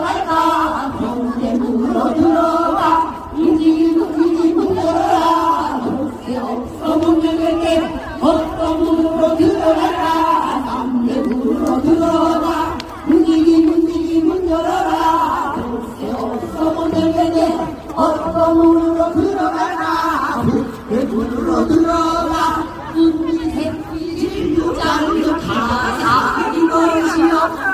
들어갈까? 병에 물어 들어가. 움직이고 움직이고 들어라. 없애 없어 문열게. 어떤 문으로 들어갈까? 남대 문으로 들어가. 움직이고 움직이고 열어라. 없애 없어 문열게. 어떤 문으로 들어갈까? 내 문으로 들어가. 인지새끼 진루 짤루 가사리 것이여